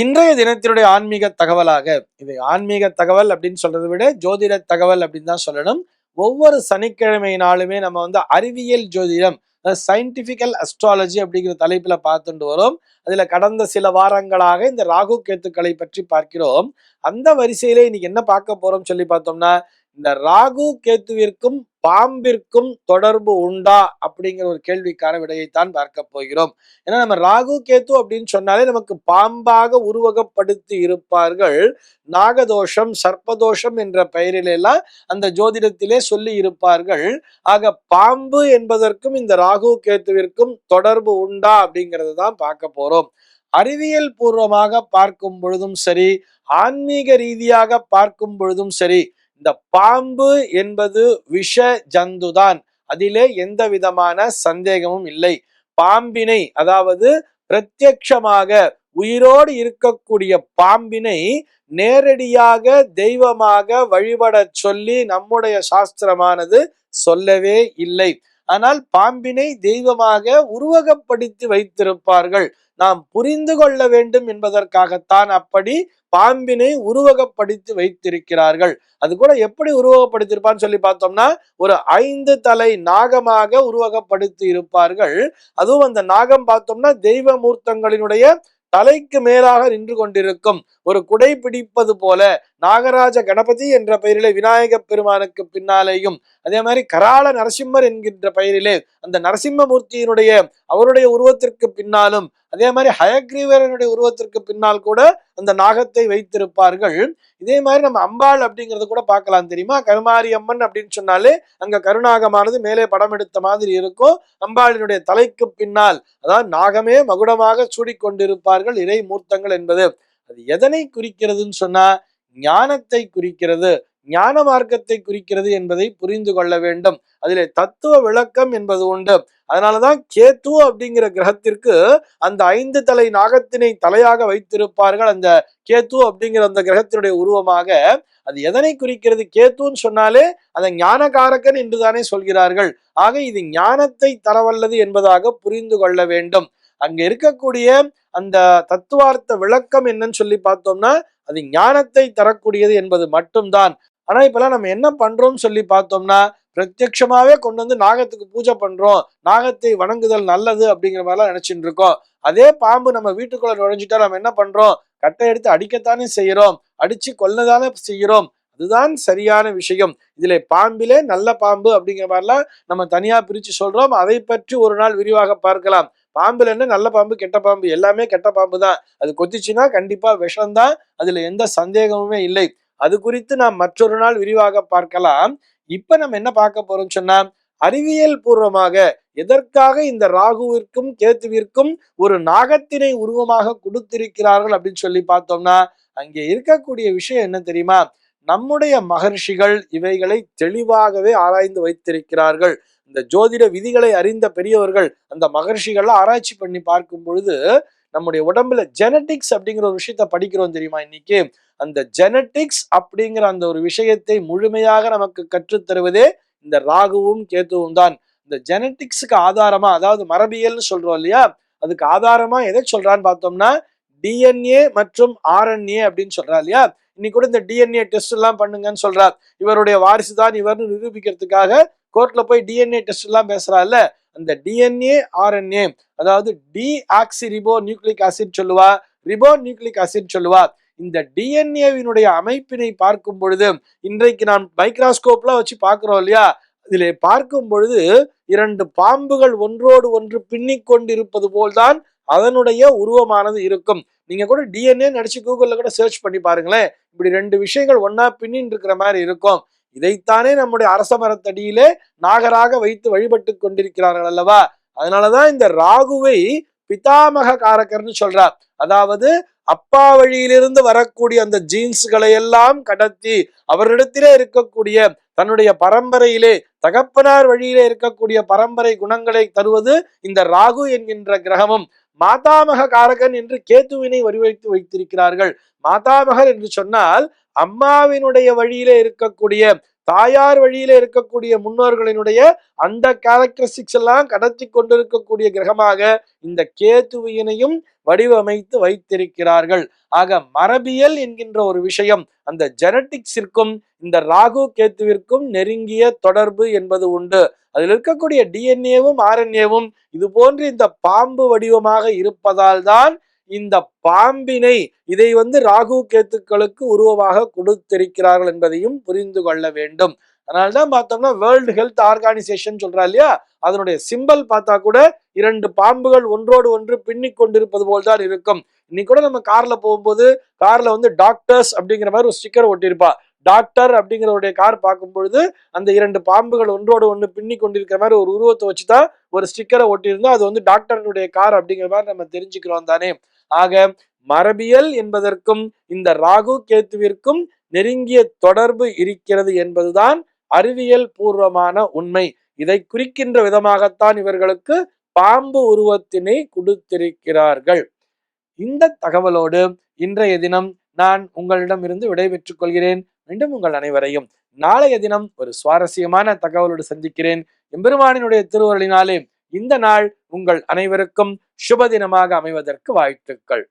இன்றைய தினத்தினுடைய ஆன்மீக தகவலாக இது ஆன்மீக தகவல் அப்படின்னு சொல்றதை விட ஜோதிட தகவல் அப்படின்னு தான் சொல்லணும். ஒவ்வொரு சனிக்கிழமை நாளுமே நம்ம வந்து அறிவியல் ஜோதிடம் சயின்டிபிக்கல் அஸ்ட்ராலஜி அப்படிங்கிற தலைப்புல பார்த்துட்டு வரோம். அதுல கடந்த சில வாரங்களாக இந்த ராகு கேத்துக்களை பற்றி பார்க்கிறோம். அந்த வரிசையிலே இன்னைக்கு என்ன பார்க்க போறோம் சொல்லி பார்த்தோம்னா இந்த ராகு கேத்துவிற்கும் பாம்பிற்கும் தொடர்பு உண்டா அப்படிங்கிற ஒரு கேள்விக்கான விடையைத்தான் பார்க்க போகிறோம். ஏன்னா நம்ம ராகு கேத்து அப்படின்னு சொன்னாலே நமக்கு பாம்பாக உருவகப்படுத்தி இருப்பார்கள். நாகதோஷம் சர்ப்பதோஷம் என்ற பெயரிலெல்லாம் அந்த ஜோதிடத்திலே சொல்லி இருப்பார்கள். ஆக பாம்பு என்பதற்கும் இந்த ராகு கேத்துவிற்கும் தொடர்பு உண்டா அப்படிங்கிறது தான் பார்க்க போறோம். அறிவியல் பூர்வமாக பார்க்கும் பொழுதும் சரி ஆன்மீக ரீதியாக பார்க்கும் பொழுதும் சரி இந்த பாம்பு என்பது விஷ ஜந்துதான். அதிலே எந்த விதமான சந்தேகமும் இல்லை. பாம்பினை அதாவது பிரத்யக்ஷமாக உயிரோடு இருக்கக்கூடிய பாம்பினை நேரடியாக தெய்வமாக வழிபடச் சொல்லி நம்முடைய சாஸ்திரமானது சொல்லவே இல்லை. ஆனால் பாம்பினை தெய்வமாக உருவகப்படுத்தி வைத்திருப்பார்கள். நாம் புரிந்து கொள்ள வேண்டும் என்பதற்காகத்தான் அப்படி பாம்பினை உருவகப்படுத்தி வைத்திருக்கிறார்கள். அது கூட எப்படி உருவகப்படுத்தியிருப்பான்னு சொல்லி பார்த்தோம்னா ஒரு ஐந்து தலை நாகமாக உருவகப்படுத்தி இருப்பார்கள். அதுவும் அந்த நாகம் பார்த்தோம்னா தெய்வ மூர்த்தங்களினுடைய தலைக்கு மேலாக நின்று கொண்டிருக்கும். ஒரு குடை பிடிப்பது போல நாகராஜ கணபதி என்ற பெயரிலே விநாயக பெருமானுக்கு பின்னாலேயும் அதே மாதிரி கராள நரசிம்மர் என்கின்ற பெயரிலே அந்த நரசிம்மமூர்த்தியினுடைய அவருடைய உருவத்திற்கு பின்னாலும் அதே மாதிரி ஹயக்ரீவரனுடைய உருவத்திற்கு பின்னால் கூட அந்த நாகத்தை வைத்திருப்பார்கள். இதே மாதிரி நம்ம அம்பாள் அப்படிங்கிறத கூட பார்க்கலாம் தெரியுமா? கருமாரி அம்மன் அப்படின்னு சொன்னாலே அங்க கருநாகமானது மேலே படம் எடுத்த மாதிரி இருக்கும். அம்பாளினுடைய தலைக்கு பின்னால் அதாவது நாகமே மகுடமாக சூடிக்கொண்டிருப்பார்கள் இறை மூர்த்தங்கள் என்பது. அது எதனை குறிக்கிறதுன்னு சொன்னா ஞானத்தை குறிக்கிறது ஞான மார்க்கத்தை குறிக்கிறது என்பதை புரிந்து கொள்ள வேண்டும். அதிலே தத்துவ விளக்கம் என்பது உண்டு. அதனாலதான் கேத்து அப்படிங்கிற கிரகத்திற்கு அந்த ஐந்து தலை நாகத்தினை தலையாக வைத்திருப்பார்கள். அந்த கேத்து அப்படிங்கிற அந்த கிரகத்தினுடைய உருவமாக அது எதனை குறிக்கிறது? கேத்துன்னு சொன்னாலே அந்த ஞானகாரகன் என்றுதானே சொல்கிறார்கள். ஆக இது ஞானத்தை தரவல்லது என்பதாக புரிந்து கொள்ள வேண்டும். அங்க இருக்கக்கூடிய அந்த தத்துவார்த்த விளக்கம் என்னன்னு சொல்லி பார்த்தோம்னா அது ஞானத்தை தரக்கூடியது என்பது மட்டும்தான். ஆனா இப்பெல்லாம் நம்ம என்ன பண்றோம்னு சொல்லி பார்த்தோம்னா பிரத்யட்சமாவே கொண்டு வந்து நாகத்துக்கு பூஜை பண்றோம். நாகத்தை வணங்குதல் நல்லது அப்படிங்கிற மாதிரிலாம் நினைச்சிட்டு இருக்கோம். அதே பாம்பு நம்ம வீட்டுக்குள்ள நுழைஞ்சிட்டா நம்ம என்ன பண்றோம்? கட்டை எடுத்து அடிக்கத்தானே செய்யறோம். அடிச்சு கொல்லதானே செய்யறோம். அதுதான் சரியான விஷயம். இதுல பாம்பிலே நல்ல பாம்பு அப்படிங்கிற மாதிரிலாம் நம்ம தனியா பிரிச்சு சொல்றோம். அதை பற்றி ஒரு நாள் விரிவாக பார்க்கலாம். பாம்புல என்ன நல்ல பாம்பு கெட்ட பாம்பு எல்லாமே கெட்ட பாம்பு தான். அது கொத்திச்சுன்னா கண்டிப்பா விஷம்தான். அதுல எந்த சந்தேகமுமே இல்லை. அது குறித்து நாம் மற்றொரு நாள் விரிவாக பார்க்கலாம். இப்ப நம்ம என்ன பார்க்க போறோம் சொன்னா அறிவியல் பூர்வமாக எதற்காக இந்த ராகுவிற்கும் கேத்துவிற்கும் ஒரு நாகத்தினை உருவமாக கொடுத்திருக்கிறார்கள் அப்படின்னு சொல்லி பார்த்தோம்னா அங்கே இருக்கக்கூடிய விஷயம் என்ன தெரியுமா? நம்முடைய மகர்ஷிகள் இவைகளை தெளிவாகவே ஆராய்ந்து வைத்திருக்கிறார்கள். இந்த ஜோதிட விதிகளை அறிந்த பெரியவர்கள் அந்த மகர்ஷிகள்லாம் ஆராய்ச்சி பண்ணி பார்க்கும் பொழுது நம்முடைய உடம்புல ஜெனட்டிக்ஸ் அப்படிங்கிற ஒரு விஷயத்த படிக்கிறோம் தெரியுமா இன்னைக்கு? அந்த ஜெனட்டிக்ஸ் அப்படிங்கிற அந்த ஒரு விஷயத்தை முழுமையாக நமக்கு கற்றுத்தருவதே இந்த ராகுவும் கேத்துவும் தான். இந்த ஜெனட்டிக்ஸுக்கு ஆதாரமா அதாவது மரபியல்னு சொல்றோம் இல்லையா? அதுக்கு ஆதாரமா எதை சொல்றான்னு பார்த்தோம்னா டிஎன்ஏ மற்றும் ஆர்என்ஏ அப்படின்னு சொல்றா இல்லையா? இன்னைக்கு கூட இந்த டிஎன்ஏ டெஸ்ட் எல்லாம் பண்ணுங்கன்னு சொல்றார் இவருடைய வாரிசு தான் இவர்னு நிரூபிக்கிறதுக்காக கோர்ட்ல போய் டிஎன்ஏ டெஸ்ட் எல்லாம் பேசுறாள் அந்த டிஎன்ஏ ஆர்என்ஏ அதாவது டி ஆக்சி ரிபோ நியூக்ளிக் ஆசிட் சொல்லுவா ரிபோ நியூக்ளிக் ஆசிட் சொல்லுவா இந்த டிஎன்ஏவினுடைய அமைப்பினை பார்க்கும் பொழுது இன்றைக்கு நான் மைக்ராஸ்கோப்லாம் வச்சு பார்க்குறோம் இல்லையா இதில் பார்க்கும் பொழுது இரண்டு பாம்புகள் ஒன்றோடு ஒன்று பின்னி கொண்டிருப்பது போல்தான் அதனுடைய உருவமானது இருக்கும். நீங்க கூட டிஎன்ஏ நடிச்சு கூகுள்ல கூட சர்ச் பண்ணி பாருங்களேன் இப்படி ரெண்டு விஷயங்கள் ஒன்னா பின்னின்னு இருக்கிற மாதிரி இருக்கும். இதைத்தானே நம்முடைய அரச மரத்தடியிலே நாகராக வைத்து வழிபட்டு கொண்டிருக்கிறார்கள் அல்லவா? அதனாலதான் இந்த ராகுவை பிதாமக காரகர்னு சொல்றார். அதாவது அப்பா வழியிலிருந்து வரக்கூடிய அந்த ஜீன்ஸ்களை எல்லாம் கடத்தி அவரிடத்திலே இருக்கக்கூடிய தன்னுடைய பரம்பரையிலே தகப்பனார் வழியிலே இருக்கக்கூடிய பரம்பரை குணங்களை தருவது இந்த ராகு என்கின்ற கிரகமும். மாதாமக காரகன் என்று கேத்துவினை வடிவமைத்து வைத்திருக்கிறார்கள். மாதாமகர் என்று சொன்னால் அம்மாவினுடைய வழியிலே இருக்கக்கூடிய தாயார் வழியில இருக்கக்கூடிய முன்னோர்களினுடைய அந்த கேரக்டரிஸ்டிக்ஸ் எல்லாம் கடத்தி கொண்டிருக்கக்கூடிய கிரகமாக இந்த கேதுவியினையும் வடிவமைத்து வைத்திருக்கிறார்கள். ஆக மரபியல் என்கின்ற ஒரு விஷயம் அந்த ஜெனட்டிக்ஸிற்கும் இந்த ராகு கேத்துவிற்கும் நெருங்கிய தொடர்பு என்பது உண்டு. அதில் இருக்கக்கூடிய டிஎன்ஏவும் ஆர்என்ஏவும் இது போன்று இந்த பாம்பு வடிவமாக இருப்பதால் தான் இந்த பாம்பினை இதை வந்து ராகு கேத்துக்களுக்கு உருவமாக கொடுத்திருக்கிறார்கள் என்பதையும் புரிந்து கொள்ள வேண்டும். அதனால்தான் பார்த்தோம்னா வேர்ல்டு ஹெல்த் ஆர்கனைசேஷன் சொல்றா இல்லையா? அதனுடைய சிம்பல் பார்த்தா கூட இரண்டு பாம்புகள் ஒன்றோடு ஒன்று பின்னி கொண்டிருப்பது போல் தான் இருக்கும். இன்னைக்கு கூட நம்ம கார்ல போகும்போது கார்ல வந்து டாக்டர்ஸ் அப்படிங்கிற மாதிரி ஒரு ஸ்டிக்கர் ஒட்டியிருப்பா. டாக்டர் அப்படிங்கிறவருடைய கார் பார்க்கும் பொழுது அந்த இரண்டு பாம்புகள் ஒன்றோடு ஒன்று பின்னி கொண்டிருக்கிற மாதிரி ஒரு உருவத்தை வச்சுதான் ஒரு ஸ்டிக்கரை ஒட்டியிருந்தா அது வந்து டாக்டருடைய கார் அப்படிங்கிற மாதிரி நம்ம தெரிஞ்சுக்கிறோம் தானே. ஆக மரபியல் என்பதற்கும் இந்த ராகு கேத்துவிற்கும் நெருங்கிய தொடர்பு இருக்கிறது என்பதுதான் அறிவியல் பூர்வமான உண்மை. இதை குறிக்கின்ற விதமாகத்தான் இவர்களுக்கு பாம்பு உருவத்தினை கொடுத்திருக்கிறார்கள். இந்த தகவலோடு இன்றைய தினம் நான் உங்களிடம் இருந்து விடைபெற்றுக் கொள்கிறேன். மீண்டும் உங்கள் அனைவரையும் நாளைய தினம் ஒரு சுவாரஸ்யமான தகவலோடு சந்திக்கிறேன். எம்பெருமானினுடைய திருவருளினாலே இந்த நாள் உங்கள் அனைவருக்கும் சுப தினமாக அமைவதற்கு வாழ்த்துக்கள்.